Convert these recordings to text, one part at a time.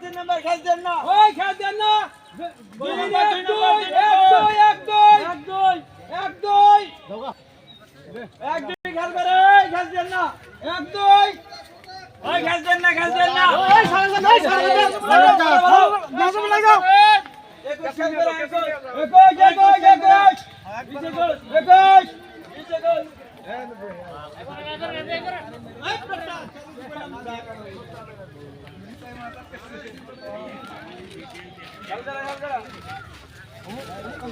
তিন নম্বর খেল দেন না এক দুই এক দুই এক দুই না এক দুই ওই খেল না খেল না একুশ একুশ ভাই ভাই বিশ টাকা বিশ টাকা ভাই ঢুকছে ভাই ভাই বিশ ঢুকছে টাকা বিশ টাকা খেলতে ভাই ঢুকছে এই খেল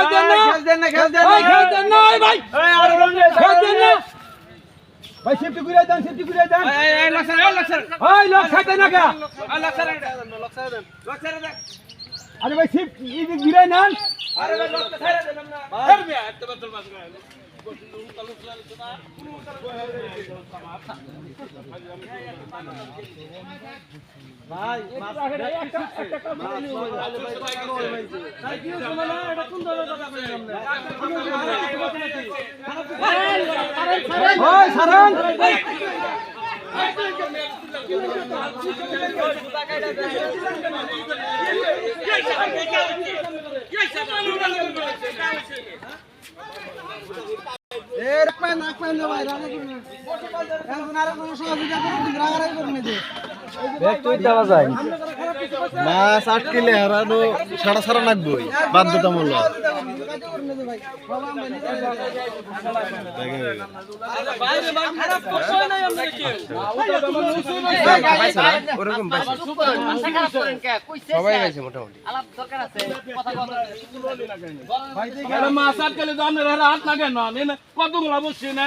দেন না খেল না খেল দেন এই খেল দেন না ভাই এই আর রন খেল দেন না ভাই সেফটি ঘুরে দেন সেফটি ঘুরে দেন। এই এই লক্সার এই লক্সার ওই লোক খাতে না কা এই লক্সার লক্সার দেন লক্সার দেন আরে ভাই সেফটি গিরে নেন। আরে ভাই লক্সার ছেড়ে দেন না। মিয়া এত বদল করে ভাই সারান এর পায় না পায় না। ভাই কোনো সহযোগিতা করবে কিন্তু রাগারাগি করবে মাছ আটকিলে হারানো সাড়া সারা লাগবই বাধ্যতামূলক। সবাই গেছে মোটামুটি। আরে মাছ আটকালে তো হাত লাগে না। কতগুলো বসছি না?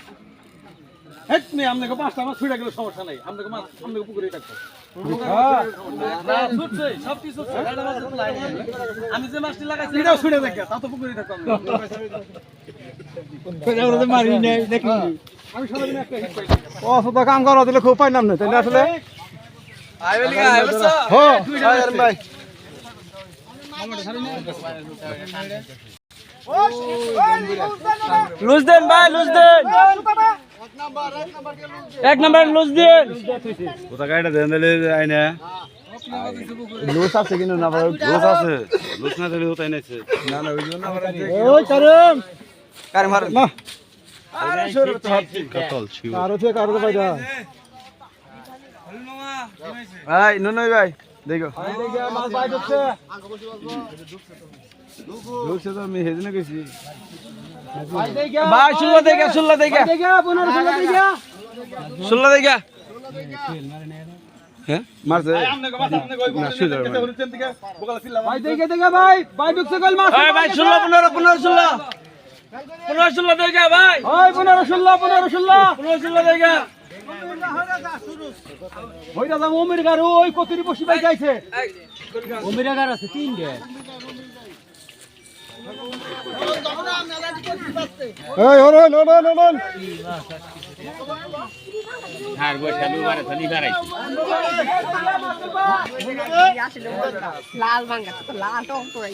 মি আপনাকে পাঁচটা মাছ ছুটে গেলে সমস্যা নাই। আপনাকে মাছ আপনাকে পুকুরে থাকব ছুটছে সব কিছু আমি যে মাছটি লাগাইছি এটাও ছুটে দেখে তা তো পুকুরে থাকতাম মারি নাই দেখি। আমি সারাদিন একটা হিট পাই ও কাম করা দিলে খুব পাইলাম না তাহলে আসলে হ্যাঁ ভাই। লুজ দেন ভাই লুজ দেন। এক নাম্বার লুজ দেন ওটা গাড়িটা দেন দিলে আইনা। লুস আছে কিন্তু না ভাই লুস আছে। লুস না দিলে ওটাই নাইছে। না না ওই জন্য আবার ওই তারুম কার মার না আরে সরে তো। হাত কাতল ছিল। কারও থেকে কারও পাইদা ভাই ননই ভাই দেখো। মাছ ভাই ঢুকছে। লুস তো আমি হেজনে কইছি ভাই দেখা ভাই ষোলো দেখে ষোলো দেখে। দেখা। পনেরো ষোলো দেখা ষোলো দেখে হ্যাঁ মারছে না সুদর ভাই। দেখা দেখা ভাই ভাই ঢুকছে কল মাছ ভাই ভাই ষোলো পনেরো পনেরো ষোলো পনেরো ষোলো দেখে ভাই। ওই পনেরো ষোলো পনেরো ষোলো পনেরো ষোলো দেখে। ওই দাদা ওমির গার ওই কতরি বসি ভাই যাইছে। ওমির গার আছে তিনটে। লাল ভাঙ্গা তো লাল তো ভাই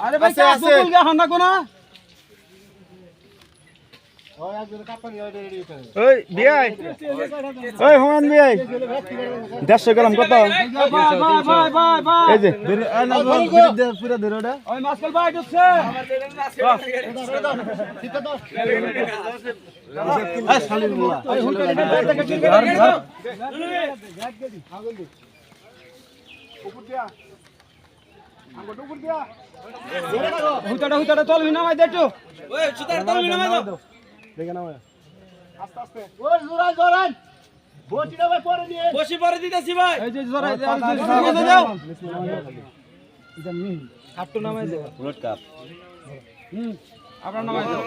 আরে ভাই হন্ডা কোনা ওই বিয়াই ওই হুমান বিয়াই দেড়শো গ্রাম কত? ভাই ভাই ভাই ভাই ভাই এই যে হুতাটা হুতাটা তলবি নামাই দে একটু। ওই সুতার তলবি নামাই দাও। দেখে না বসি পরে দিতেছি ভাই। এই যে জরা নামাই দাও নামাই দাও। রোড কাপ। হুম। আপনার নামাই দাও।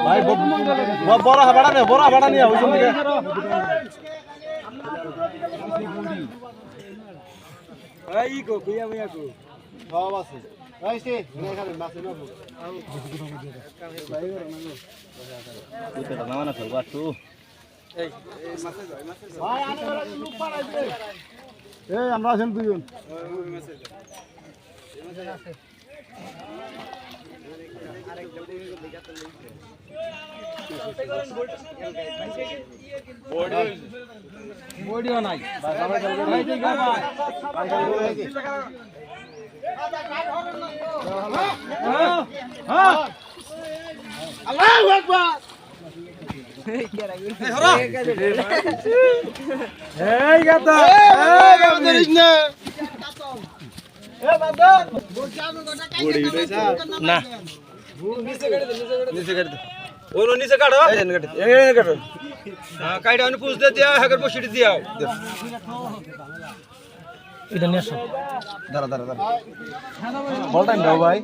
ভাই বড় ভাড়া নে বড় ভাড়া নিয়ে ওই জন্য এই কো কুইয়া সব আছে। আমরা আছেন দুজন বডিও নাই হ্যাঁ হ্যাঁ এই গাতা এই গাতা ধরিস না ওর নিচে কাটো কাটো হ্যাঁ কাইটা পুষ দিয়া দিয়াও দাঁড়া দাঁড়া দাঁড়া। বলটাই দাও ভাই।